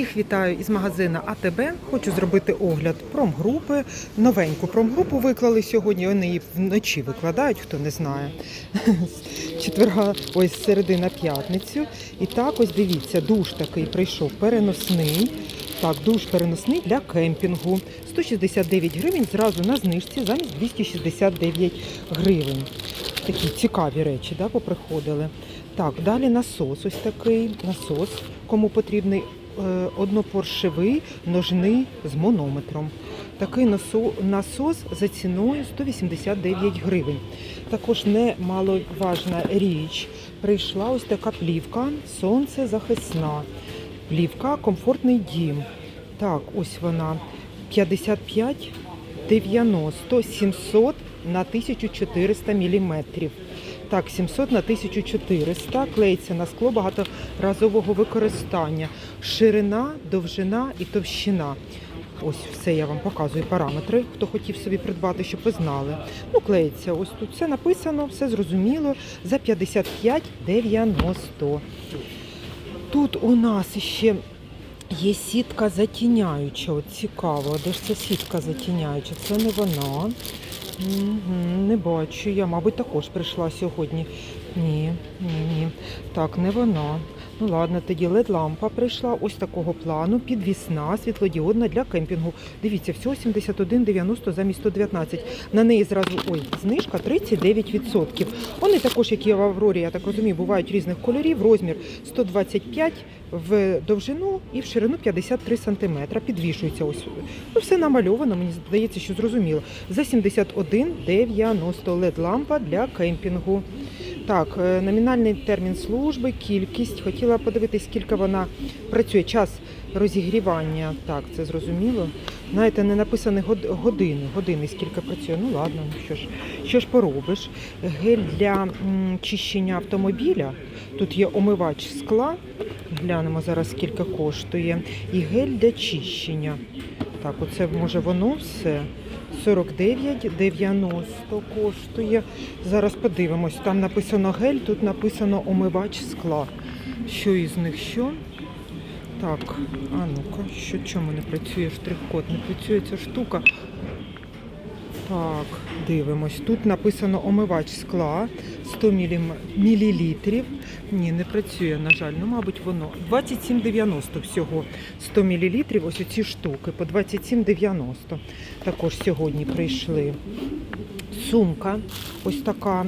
Всіх вітаю із магазину АТБ. Хочу зробити огляд промгрупи. Новеньку промгрупу виклали сьогодні. Вони її вночі викладають, хто не знає. Четверга, ось середи на п'ятницю. І так, ось дивіться, душ такий прийшов переносний. Так, душ переносний для кемпінгу. 169 гривень зразу на знижці замість 269 гривень. Такі цікаві речі, да, поприходили. Так, далі насос ось такий. Насос, кому потрібний однопоршевий ножний з монометром. Такий насос за ціною 189 гривень. Також немаловажна річ. Прийшла ось така плівка сонцезахисна. Плівка комфортний дім. Так, ось вона 55 90 700 на 1400 міліметрів. Так, 700 на 1400 клеїться на скло багаторазового використання. Ширина, довжина і товщина. Ось все я вам показую параметри, хто хотів собі придбати, щоб ви знали. Ну, клеїться, ось тут все написано, все зрозуміло. За 55,90. Тут у нас ще є сітка затіняюча. От цікаво, де ж ця сітка затіняюча? Це не вона. Не бачу. Я, мабуть, також прийшла сьогодні. Ні, ні, ні. Так, не вона. Ну ладно, тоді LED-лампа прийшла ось такого плану, підвісна, світлодіодна для кемпінгу. Дивіться, всього 71,90 замість 119. На неї зразу ой, знижка 39%. Вони також, як і в Аврорі, я так розумію, бувають різних кольорів. Розмір 125 в довжину і в ширину 53 см. Підвішується ось. Ну, все намальовано, мені здається, що зрозуміло. За 71,90 LED-лампа для кемпінгу. Так, е, номінальний термін служби, кількість. Хотіла подивитись, скільки вона працює. Час розігрівання. Так, це зрозуміло. Знаєте, не написані години. Години скільки працює. Ну ладно, ну що ж, що ж поробиш. Гель для чищення автомобіля. Тут є омивач скла. Глянемо зараз, скільки коштує. І гель для чищення. Так, оце може воно все. 49,90 коштує. Зараз подивимось. Там написано гель, тут написано омивач скла. Що із них що? Так, а ну-ка, що чому не працює штрих-код? Не працює ця штука. Так, дивимось. Тут написано омивач скла 100 мілім- мілілітрів. Ні, не працює, на жаль. Ну, мабуть, воно. 27,90 всього 100 мілілітрів. Ось оці штуки по 27,90. Також сьогодні прийшли. Сумка, ось така,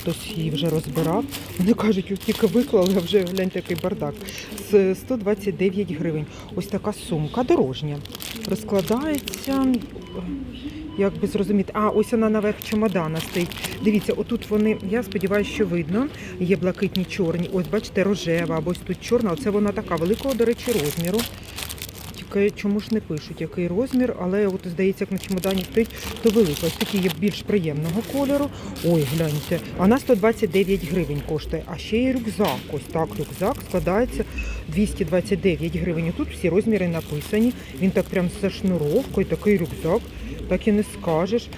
хтось її вже розбирав. Вони кажуть, ось тільки виклали, а вже гляньте який бардак. З 129 гривень. Ось така сумка дорожня. Розкладається. Як би зрозуміти, а ось вона наверх чемодана стоїть. Дивіться, отут вони, я сподіваюся, що видно. Є блакитні чорні. Ось, бачите, рожева, або ось тут чорна. Оце вона така великого, до речі, розміру. Тільки чому ж не пишуть, який розмір, але от здається, як на чемодані стоїть, то велика. Ось такі є більш приємного кольору. Ой, гляньте, вона 129 гривень коштує. А ще є рюкзак. Ось так рюкзак складається 229 гривень. Тут всі розміри написані. Він так прям за шнуровкою, такий рюкзак. Так і не скажеш.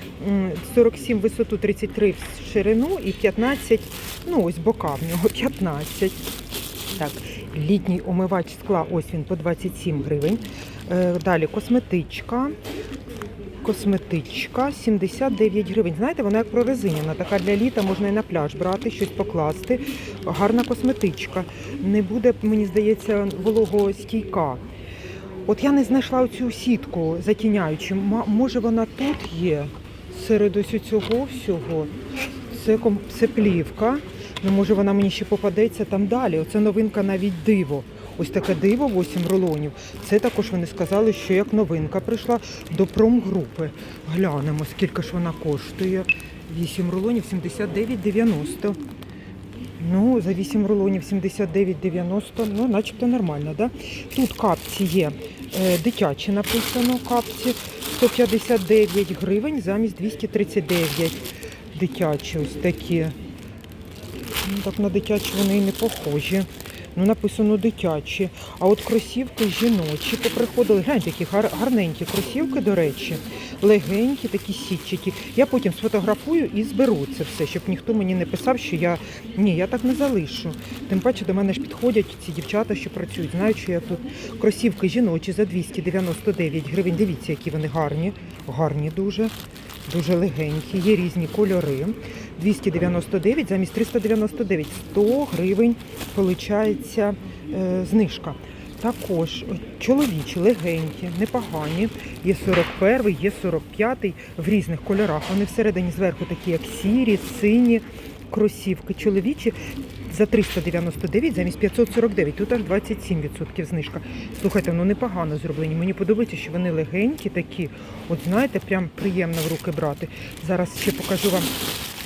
47 висоту, 33 в ширину і 15, ну ось бока в нього 15. Так, літній омивач скла, ось він по 27 гривень. Е, Далі косметичка. Косметичка 79 гривень. Знаєте, вона як прорезинена, така для літа можна і на пляж брати, щось покласти. Гарна косметичка. Не буде, мені здається, вологостійка. От я не знайшла оцю сітку затіняючу. Може вона тут є серед ось цього всього. Це, це плівка. Ну, може вона мені ще попадеться там далі. Оце новинка навіть диво. Ось таке диво, 8 рулонів. Це також вони сказали, що як новинка прийшла до промгрупи. Глянемо, скільки ж вона коштує. 8 рулонів 79,90. Ну, за 8 рулонів 79,90, ну, начебто нормально, да? Тут капці є е, дитячі написано, капці 159 гривень замість 239 дитячі ось такі. Ну, так на дитячі вони і не похожі. Ну, написано дитячі. А от кросівки жіночі поприходили. Гляньте, які гар- гарненькі кросівки, до речі, легенькі, такі сітчаті. Я потім сфотографую і зберу це все, щоб ніхто мені не писав, що я ні, я так не залишу. Тим паче до мене ж підходять ці дівчата, що працюють. Знають, що я тут кросівки жіночі за 299 гривень. Дивіться, які вони гарні, гарні дуже. Дуже легенькі, є різні кольори. 299 замість 399, 100 гривень виходить е, знижка. Також чоловічі, легенькі, непогані. Є 41, є 45 в різних кольорах. Вони всередині зверху такі, як сірі, сині кросівки. Чоловічі за 399 замість 549. Тут аж 27% знижка. Слухайте, ну непогано зроблені. Мені подобається, що вони легенькі такі. От знаєте, прям приємно в руки брати. Зараз ще покажу вам.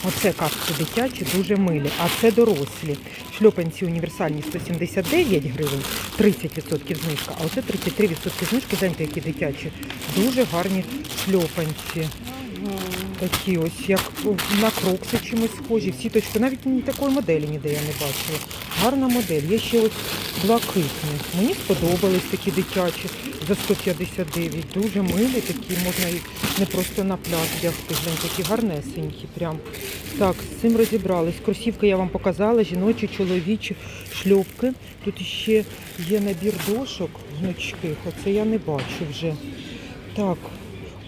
Оце капці дитячі, дуже милі, а це дорослі. Шльопанці універсальні 179 гривень, 30% знижка, а оце 33% знижки, знаєте, які дитячі. Дуже гарні шльопанці. Такі ось, як на крокси чимось схожі. Всі навіть такої моделі ніде я не бачила. Гарна модель. Є ще ось блакитні. Мені сподобались такі дитячі за 159. Дуже милі, такі можна їх не просто на пляж вдягти. Такі гарнесенькі. Прям. Так, з цим розібрались. Кросівки я вам показала, жіночі, чоловічі, шльопки. Тут ще є набір дошок гнучких. Оце я не бачу вже. Так,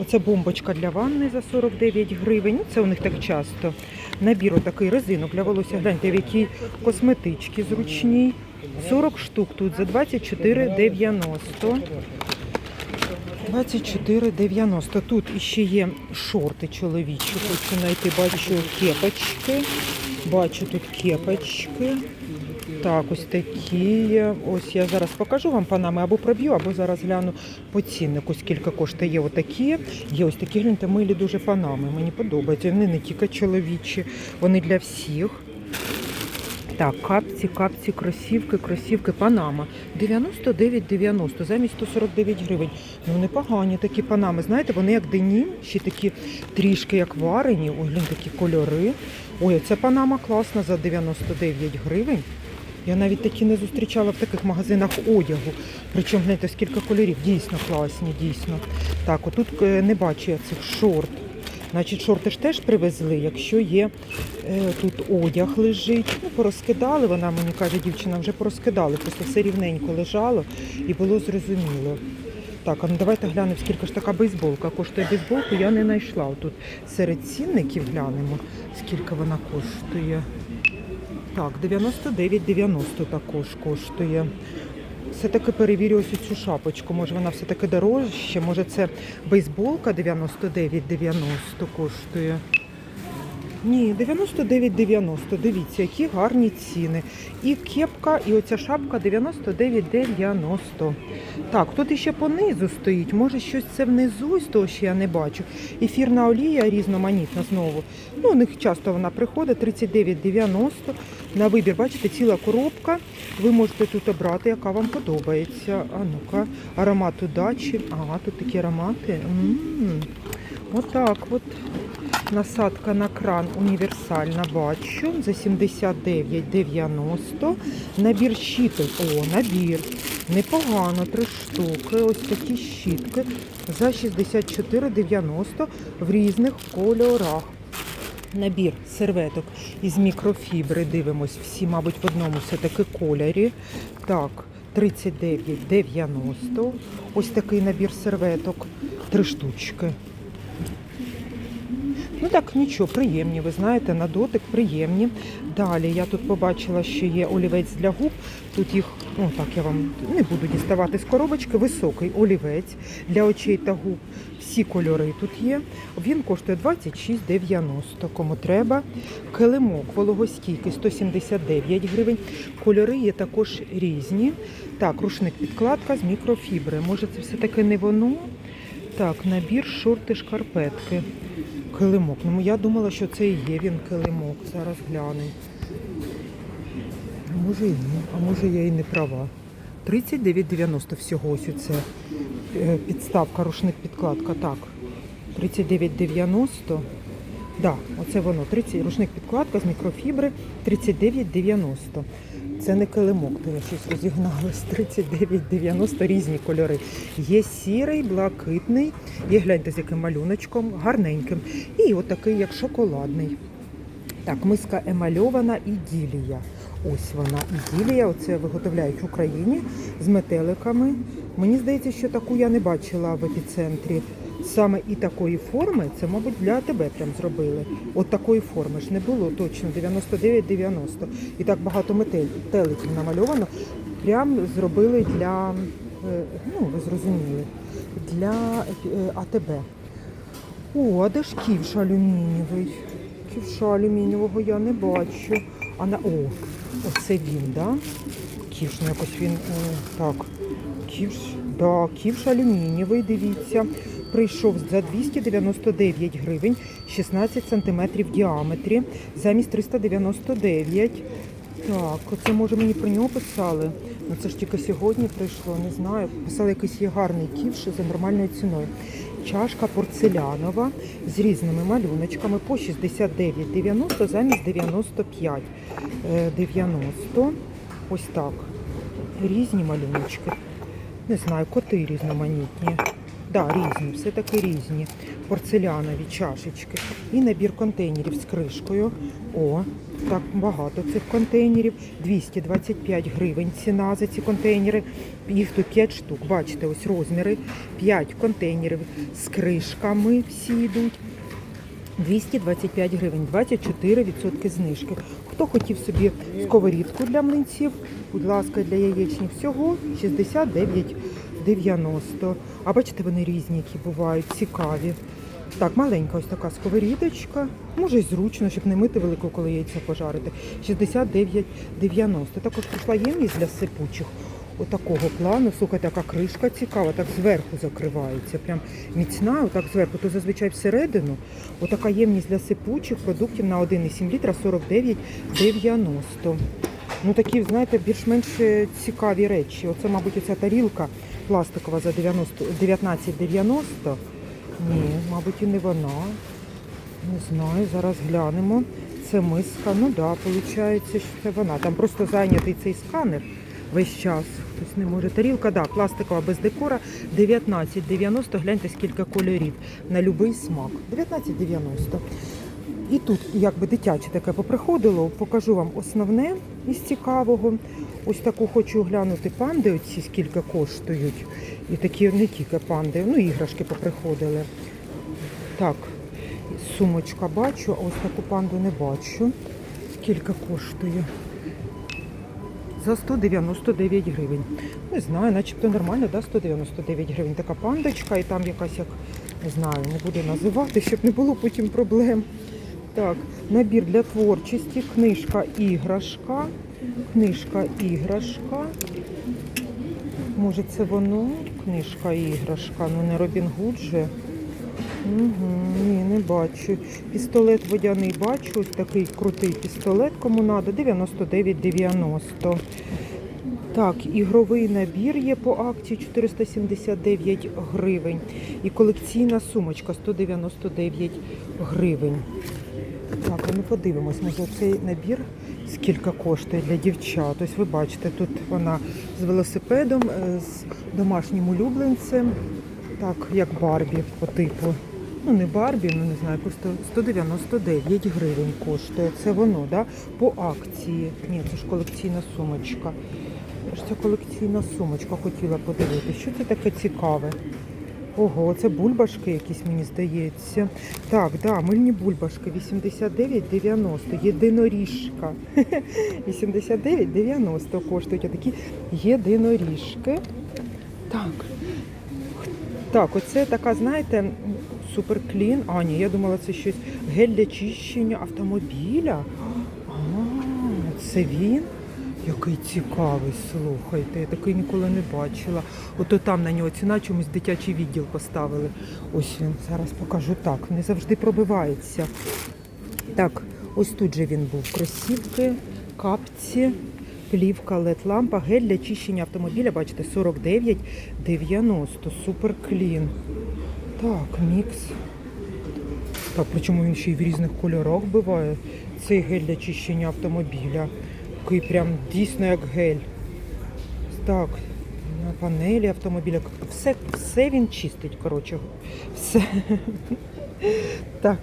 Оце бомбочка для ванни за 49 гривень. Це у них так часто. Набір отакий резинок для волосся. Гляньте, в якій косметички зручній. 40 штук тут за 24,90. 24,90. Тут іще є шорти чоловічі. Хочу знайти, бачу кепочки. Бачу тут кепочки. Так, ось такі. Ось я зараз покажу вам панами або проб'ю, або зараз гляну по ціннику, скільки коштує. Є отакі. Є ось такі гляньте, милі дуже панами. Мені подобаються. Вони не тільки чоловічі, вони для всіх. Так, капці, капці, кросівки, кросівки, панама. 99,90 замість 149 гривень. Ну непогані такі панами. Знаєте, вони як денім, ще такі трішки як варені. Ой, глянь, такі кольори. Ой, ця панама класна за 99 гривень. Я навіть такі не зустрічала в таких магазинах одягу. Причому, знаєте, скільки кольорів. Дійсно класні, дійсно. Так, отут е, не бачу я цих шорт. Значить, шорти ж теж привезли, якщо є е, тут одяг лежить. Ну, порозкидали, вона мені каже, дівчина, вже порозкидали, просто все рівненько лежало і було зрозуміло. Так, а ну давайте глянемо, скільки ж така бейсболка. Коштує бейсболку, я не знайшла. Тут серед цінників глянемо, скільки вона коштує. Так, 99,90 також коштує. Все-таки перевірю ось цю шапочку. Може вона все-таки дорожче, може це бейсболка 99,90 коштує. Ні, 99,90. Дивіться, які гарні ціни. І кепка, і оця шапка 99,90. Так, тут іще понизу стоїть. Може щось це внизу з того, що я не бачу. Ефірна олія різноманітна знову. Ну, у них часто вона приходить 39,90. На вибір, бачите, ціла коробка. Ви можете тут обрати, яка вам подобається. А ну-ка, аромат удачі. Ага, тут такі аромати. М-м-м. Отак от. Насадка на кран універсальна бачу за 79,90. Набір щіток. О, набір. Непогано, три штуки. Ось такі щітки за 64,90 в різних кольорах. Набір серветок із мікрофібри. Дивимось, всі, мабуть, в одному все-таки кольорі. Так, 39,90. Ось такий набір серветок. Три штучки. Ну так, нічого, приємні, ви знаєте, на дотик приємні. Далі я тут побачила, що є олівець для губ. Тут їх, ну так я вам не буду діставати з коробочки. Високий олівець для очей та губ. Всі кольори тут є. Він коштує 26,90. Кому треба. Килимок вологостійкий 179 гривень. Кольори є також різні. Так, рушник підкладка з мікрофібри. Може, це все-таки не воно? Так, набір шорти шкарпетки. Килимок. Ну я думала, що це і є він килимок. Зараз гляну. Може і ні, а може я і не права. 39,90 всього ось це підставка, рушник підкладка. Так. 39,90. Да, оце воно. 30, рушник підкладка з мікрофібри 39,90. Це не килимок, то я щось розігналась. 39,90 різні кольори. Є сірий, блакитний, є гляньте з яким малюночком, гарненьким. І отакий, як шоколадний. Так, миска емальована іділія. Ось вона іділія. Оце виготовляють в Україні з метеликами. Мені здається, що таку я не бачила в епіцентрі. Саме і такої форми, це, мабуть, для тебе прям зробили. От такої форми ж не було точно 99-90. І так багато метеликів намальовано. Прям зробили для, е, ну, ви зрозуміли, для е, АТБ. О, а де ж ківш алюмінієвий? Ківша алюмінієвого я не бачу. А на о, оце він, да? Ківш, ну якось він е, так. Ківш, да, ківш алюмінієвий, дивіться. Прийшов за 299 гривень, 16 сантиметрів в діаметрі, замість 399. Так, оце може мені про нього писали. Ну це ж тільки сьогодні прийшло, не знаю. Писали якийсь є гарний ківш за нормальною ціною. Чашка порцелянова з різними малюночками по 69,90 замість 95 е, 90. Ось так. Різні малюночки. Не знаю, коти різноманітні. Да, різні, все таки різні. Порцелянові чашечки. І набір контейнерів з кришкою. О, так багато цих контейнерів. 225 гривень ціна за ці контейнери. Їх тут 5 штук. Бачите, ось розміри. 5 контейнерів з кришками всі йдуть. 225 гривень, 24% знижки. Хто хотів собі сковорідку для млинців, будь ласка, для яєчні всього 69,90. А бачите, вони різні, які бувають, цікаві. Так, маленька ось така сковорідочка. Може й зручно, щоб не мити велику, коли яйця пожарити. 69,90. Також прийшла ємність для сипучих. Отакого плану, слухайте, яка кришка цікава, так зверху закривається. Прям міцна, отак зверху, то зазвичай всередину. Отака ємність для сипучих продуктів на 1,7 літра 49,90. Ну такі, знаєте, більш-менш е, цікаві речі. Оце, мабуть, оця тарілка пластикова за 19,90. Ні, мабуть, і не вона. Не знаю, зараз глянемо. Це миска. Ну так, да, виходить, що це вона. Там просто зайнятий цей сканер весь час. Хтось не може. Тарілка, да, пластикова без декора. 19,90. Гляньте, скільки кольорів. На будь-який смак. 19,90. І тут якби дитяче таке поприходило, покажу вам основне із цікавого. Ось таку хочу глянути панди, оці скільки коштують. І такі не тільки панди, ну іграшки поприходили. Так, сумочка бачу, а ось таку панду не бачу. Скільки коштує? За 199 гривень. Не знаю, начебто нормально, да, 199 гривень. Така пандочка, і там якась як, не знаю, не буду називати, щоб не було потім проблем. Так, набір для творчості, книжка іграшка. Книжка іграшка. Може це воно? Книжка іграшка. Ну не Робін Гуд же. Угу, ні, не бачу. Пістолет водяний бачу. Ось такий крутий пістолет, кому треба, 99,90. Так, ігровий набір є по акції 479 гривень. І колекційна сумочка 199 гривень. Так, ми подивимось, може цей набір скільки коштує для дівчат. Ось ви бачите, тут вона з велосипедом, е, з домашнім улюбленцем. Так, як Барбі по типу. Ну, не Барбі, ну не знаю, просто 199 гривень коштує. Це воно, да? По акції. Ні, це ж колекційна сумочка. Ця колекційна сумочка хотіла подивитися. Що це таке цікаве? Ого, це бульбашки якісь, мені здається. Так, да, мильні бульбашки 89,90. Єдиноріжка. 89,90 коштують такі єдиноріжки. Так. Так, оце така, знаєте, суперклін. А, ні, я думала, це щось гель для чищення автомобіля. А, це він? Який цікавий, слухайте, я такий ніколи не бачила. Ото там на нього ціна чомусь дитячий відділ поставили. Ось він, зараз покажу так. Не завжди пробивається. Так, ось тут же він був. Кросівки, капці, плівка, LED-лампа, гель для чищення автомобіля, бачите, 49,90. Супер клін. Так, мікс. Так, причому він ще й в різних кольорах буває. Цей гель для чищення автомобіля. Такий прям дійсно як гель. Так, на панелі автомобіля. Все, все він чистить, коротше. Все. Так,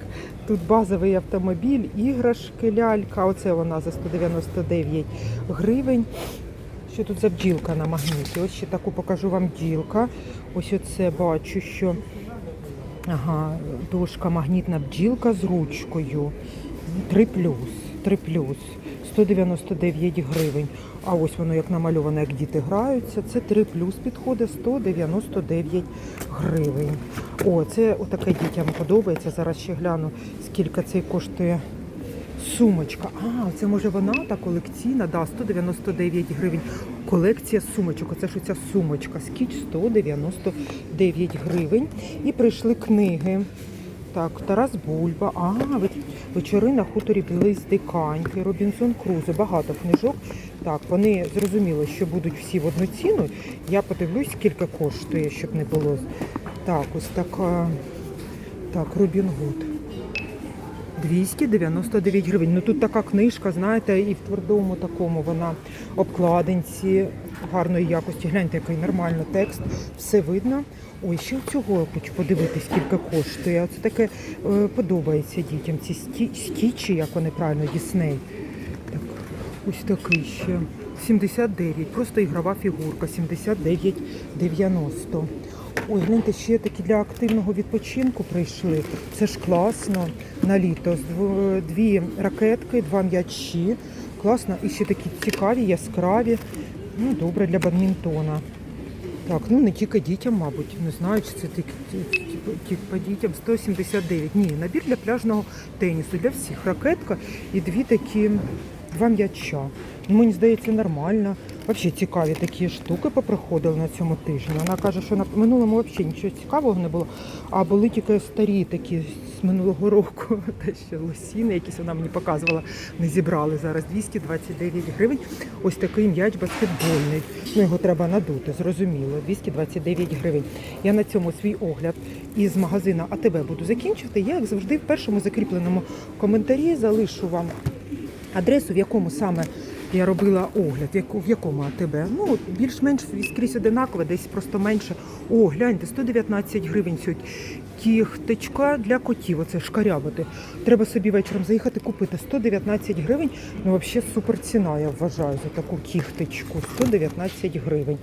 тут базовий автомобіль, іграшки, лялька. Оце вона за 199 гривень. Що тут за бджілка на магніті? Ось ще таку покажу вам бджілка. Ось оце бачу, що ага, дошка магнітна бджілка з ручкою. 3 плюс. 3 плюс. 199 гривень. А ось воно як намальовано, як діти граються. Це 3 плюс підходить 199 гривень. О, це отаке дітям подобається. Зараз ще гляну, скільки цей коштує. Сумочка. А, це може вона та колекційна, да, 199 гривень. Колекція сумочок. Оце ж оця сумочка. Скіч 199 гривень. І прийшли книги. Так, Тарас Бульба, а, ви- вечори на хуторі Білий Диканьки, Робінсон Крузо, багато книжок. Так, вони зрозуміли, що будуть всі в одну ціну. Я подивлюсь, скільки коштує, щоб не було. Так, ось така. Так, Робін Гуд. 299 гривень. Ну тут така книжка, знаєте, і в твердому такому вона обкладинці гарної якості. Гляньте, який нормально текст, все видно. Ой, ще цього хочу подивитись, скільки коштує. Це таке е, подобається дітям. Ці сті, стічі, як вони правильно, Дісней. Так, ось такий ще. 79, просто ігрова фігурка, 79,90. Ой, гляньте, ще такі для активного відпочинку прийшли. Це ж класно на літо. Дві ракетки, два м'ячі. Класно. І ще такі цікаві, яскраві. Ну, добре для бадмінтона. Так, ну не тільки дітям, мабуть. Не знаю, чи це тільки, тільки, тільки дітям. 179. Ні, набір для пляжного тенісу. Для всіх ракетка і дві такі, два м'яча. Мені здається, нормально. Взагалі цікаві такі штуки поприходили на цьому тижні. Вона каже, що на минулому взагалі нічого цікавого не було, а були тільки старі такі з минулого року. Та ще лосіни, якісь вона мені показувала, не зібрали зараз 229 гривень. Ось такий м'яч баскетбольний. Ну, його треба надути, зрозуміло. 229 гривень. Я на цьому свій огляд із магазина АТБ буду закінчувати. Я, як завжди, в першому закріпленому коментарі залишу вам адресу, в якому саме я робила огляд, в якому АТБ. Ну, більш-менш скрізь одинакове, десь просто менше. О, гляньте, 119 гривень сьогодні. Кіхтечка для котів, оце шкарябати. Треба собі вечором заїхати купити 119 гривень. Ну, взагалі супер ціна, я вважаю, за таку кіхтечку. 119 гривень.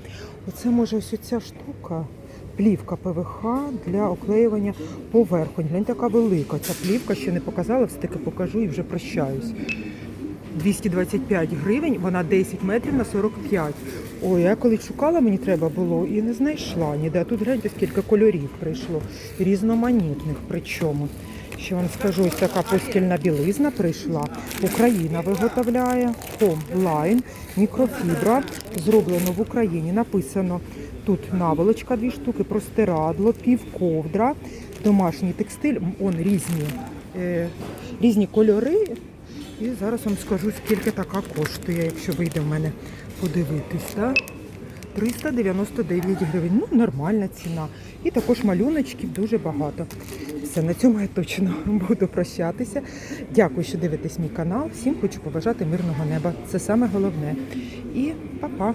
Оце може ось ця штука. Плівка ПВХ для оклеювання поверхонь. Глянь, така велика. Ця плівка ще не показала, все таки покажу і вже прощаюсь. 225 гривень, вона 10 метрів на 45. Ой, я коли шукала, мені треба було і не знайшла ніде. Тут гляньте, скільки кольорів прийшло, різноманітних причому. Ще вам скажу, ось така постільна білизна прийшла. Україна виготовляє Home мікрофібра, зроблено в Україні. Написано тут наволочка, дві штуки, простирадло, півковдра, домашній текстиль. Он різні, е, різні кольори. І зараз вам скажу, скільки така коштує, якщо вийде в мене подивитись. Да? 399 гривень. Ну, нормальна ціна. І також малюночків дуже багато. Все, на цьому я точно буду прощатися. Дякую, що дивитесь мій канал. Всім хочу побажати мирного неба. Це саме головне. І па-па!